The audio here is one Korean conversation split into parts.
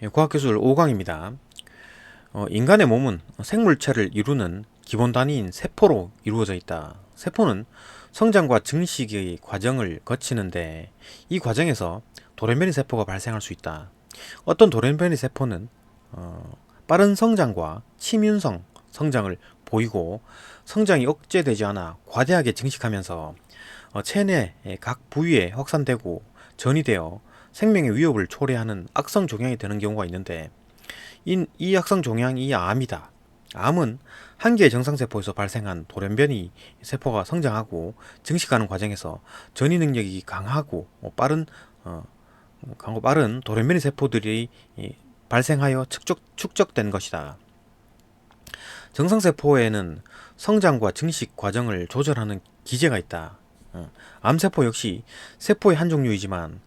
예, 과학기술 5강입니다. 어, 인간의 몸은 생물체를 이루는 기본 단위인 세포로 이루어져 있다. 세포는 성장과 증식의 과정을 거치는데 이 과정에서 돌연변이 세포가 발생할 수 있다. 어떤 돌연변이 세포는 어, 빠른 성장과 침윤성 성장을 보이고 성장이 억제되지 않아 과대하게 증식하면서 어, 체내 각 부위에 확산되고 전이되어 생명의 위협을 초래하는 악성 종양이 되는 경우가 있는데 이, 이 악성 종양이 암이다. 암은 한 개의 정상세포에서 발생한 돌연변이 세포가 성장하고 증식하는 과정에서 전이 능력이 강하고 어, 빠른 어, 강고 빠른 돌연변이 세포들이 이, 발생하여 축적, 축적된 것이다. 정상세포에는 성장과 증식 과정을 조절하는 기제가 있다. 어, 암세포 역시 세포의 한 종류이지만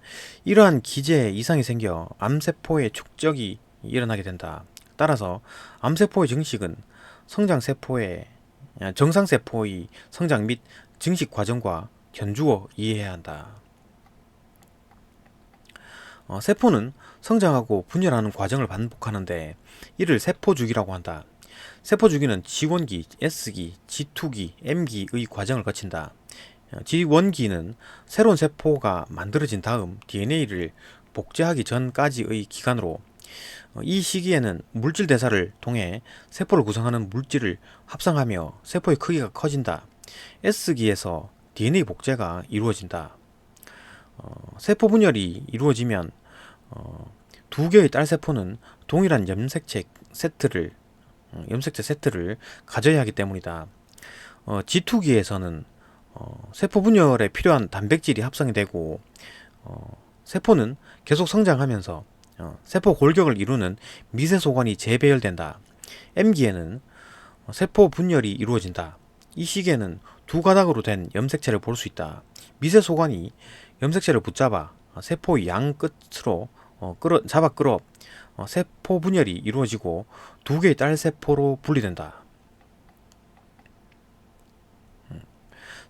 이러한 기제에 이상이 생겨 암세포의 축적이 일어나게 된다. 따라서 암세포의 증식은 성장세포의 아, 정상세포의 성장 및 증식 과정과 견주어 이해해야 한다. 어, 세포는 성장하고 분열하는 과정을 반복하는데 이를 세포 주기라고 한다. 세포 주기는 G1기, S기, G2기, M기의 과정을 거친다. G1기는 새로운 세포가 만들어진 다음 DNA를 복제하기 전까지의 기간으로 이 시기에는 물질 대사를 통해 세포를 구성하는 물질을 합성하며 세포의 크기가 커진다. S기에서 DNA 복제가 이루어진다. 어, 세포 분열이 이루어지면 어, 두 개의 딸 세포는 동일한 염색체 세트를 어, 염색체 세트를 가져야 하기 때문이다. 어, G2기에서는 어, 세포 분열에 필요한 단백질이 합성이 되고 어, 세포는 계속 성장하면서 어, 세포 골격을 이루는 미세 소관이 재배열된다. M기에는 어, 세포 분열이 이루어진다. 이 시기에는 두 가닥으로 된 염색체를 볼 수 있다. 미세 소관이 염색체를 붙잡아 어, 세포의 양 끝으로 어, 끌어, 잡아 끌어 어, 세포 분열이 이루어지고 두 개의 딸 세포로 분리된다.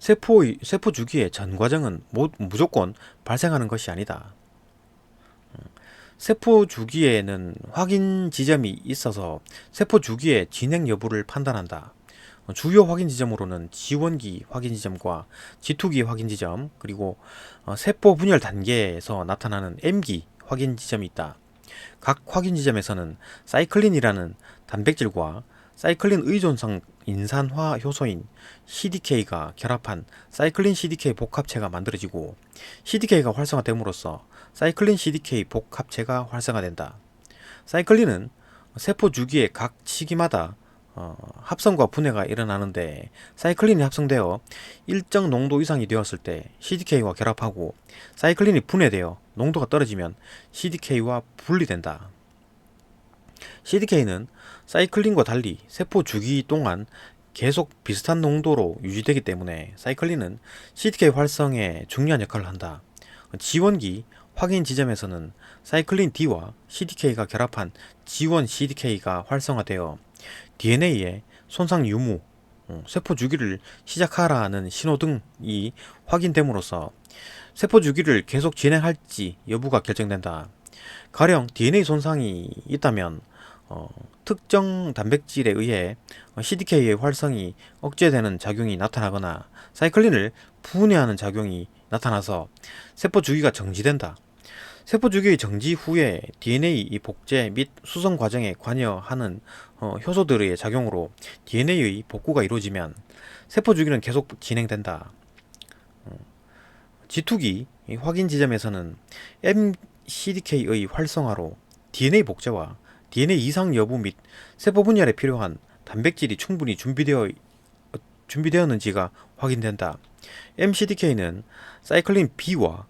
세포의 세포 주기의 전 과정은 무조건 발생하는 것이 아니다. 세포 주기에는 확인 지점이 있어서 세포 주기의 진행 여부를 판단한다. 주요 확인 지점으로는 지원기 확인 지점과 G2기 확인 지점, 그리고 어, 세포 분열 단계에서 나타나는 M기 확인 지점이 있다. 각 확인 지점에서는 사이클린이라는 단백질과 사이클린 의존성 인산화 효소인 CDK가 결합한 사이클린 CDK 복합체가 만들어지고 CDK가 활성화됨으로써 사이클린 CDK 복합체가 활성화된다. 사이클린은 세포 주기의 각 시기마다 어, 합성과 분해가 일어나는데 사이클린이 합성되어 일정 농도 이상이 되었을 때 CDK와 결합하고 사이클린이 분해되어 농도가 떨어지면 CDK와 분리된다. CDK는 사이클린과 달리 세포 주기 동안 계속 비슷한 농도로 유지되기 때문에 사이클린은 CDK 활성에 중요한 역할을 한다. 지원기 확인 지점에서는 사이클린 D와 CDK가 결합한 G1 CDK가 활성화되어 DNA의 손상 유무, 어, 세포 주기를 시작하라는 신호 등이 확인됨으로써 세포 주기를 계속 진행할지 여부가 결정된다. 가령 DNA 손상이 있다면 어, 특정 단백질에 의해 CDK의 활성이 억제되는 작용이 나타나거나 사이클린을 분해하는 작용이 나타나서 세포 주기가 정지된다. 세포 주기의 정지 후에 DNA 복제 및 수성 과정에 관여하는 어, 효소들의 작용으로 DNA의 복구가 이루어지면 세포 주기는 계속 진행된다. 어, G2기 확인 지점에서는 mCDK의 활성화로 DNA 복제와 DNA 이상 여부 및 세포 분열에 필요한 단백질이 충분히 준비되어 준비되었는지가 확인된다. mCDK는 사이클린 B와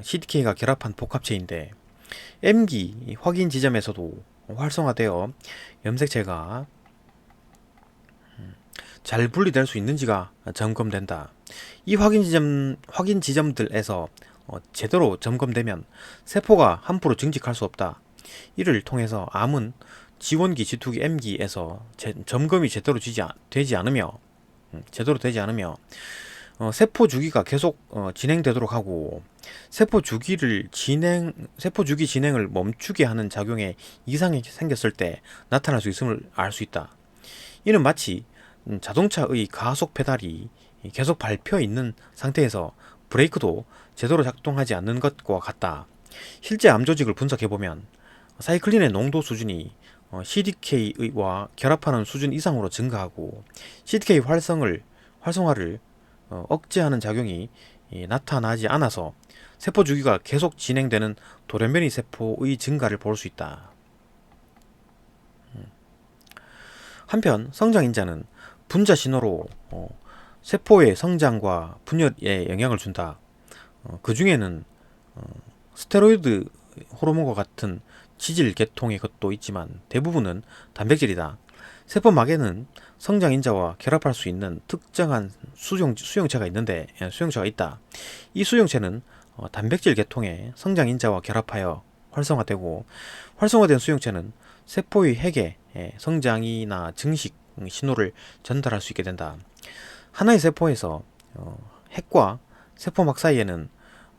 CDK가 결합한 복합체인데 M기 확인 지점에서도 활성화되어 염색체가 음, 잘 분리될 수 있는지가 점검된다. 이 확인 지점 확인 지점들에서 어, 제대로 점검되면 세포가 함부로 증식할 수 없다. 이를 통해서 암은 지원기, 지투기, M기에서 제, 점검이 제대로 되지, 되지 않으며 음, 제대로 되지 않으며 어, 세포 주기가 계속 어, 진행되도록 하고 세포 주기를 진행 세포 주기 진행을 멈추게 하는 작용에 이상이 생겼을 때 나타날 수 있음을 알 수 있다. 이는 마치 음, 자동차의 가속 페달이 계속 밟혀 있는 상태에서 브레이크도 제대로 작동하지 않는 것과 같다. 실제 암 조직을 분석해 보면 사이클린의 농도 수준이 어, CDK와 결합하는 수준 이상으로 증가하고 CDK 활성을 활성화를 어, 억제하는 작용이 이, 나타나지 않아서 세포 주기가 계속 진행되는 돌연변이 세포의 증가를 볼 수 있다. 음. 한편 성장 인자는 분자 신호로 어, 세포의 성장과 분열에 영향을 준다. 어, 그 중에는 어, 스테로이드 호르몬과 같은 지질 계통의 것도 있지만 대부분은 단백질이다. 세포 막에는 성장 인자와 결합할 수 있는 특정한 수용, 수용체가 있는데 예, 수용체가 있다. 이 수용체는 어, 단백질 계통의 성장 인자와 결합하여 활성화되고 활성화된 수용체는 세포의 핵에 예, 성장이나 증식 음, 신호를 전달할 수 있게 된다. 하나의 세포에서 어, 핵과 세포막 사이에는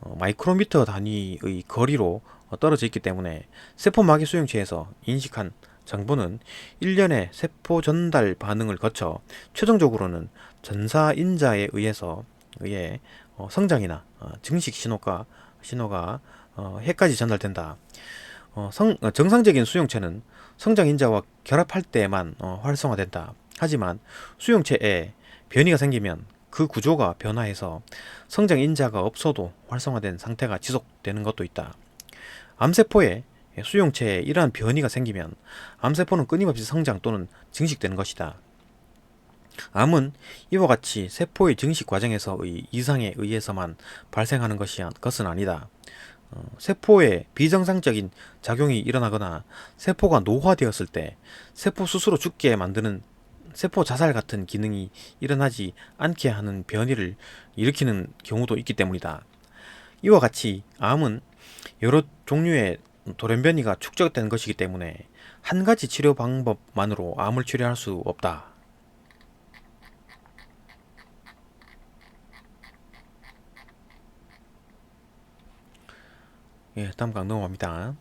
어, 마이크로미터 단위의 거리로 어, 떨어져 있기 때문에 세포막의 수용체에서 인식한 정보는 일련의 세포 전달 반응을 거쳐 최종적으로는 전사 인자에 의해서 의해 어, 성장이나 어, 증식 신호가 신호가 어, 핵까지 전달된다. 어, 성, 어, 정상적인 수용체는 성장 인자와 결합할 때만 어, 활성화된다. 하지만 수용체에 변이가 생기면 그 구조가 변화해서 성장 인자가 없어도 활성화된 상태가 지속되는 것도 있다. 암세포에 수용체에 이러한 변이가 생기면 암세포는 끊임없이 성장 또는 증식되는 것이다. 암은 이와 같이 세포의 증식 과정에서의 이상에 의해서만 발생하는 것이, 것은 아니다. 어, 세포에 비정상적인 작용이 일어나거나 세포가 노화되었을 때 세포 스스로 죽게 만드는 세포 자살 같은 기능이 일어나지 않게 하는 변이를 일으키는 경우도 있기 때문이다. 이와 같이 암은 여러 종류의 돌연변이가 축적된 것이기 때문에 한 가지 치료 방법만으로 암을 치료할 수 없다. 예, 다음 강 넘어갑니다.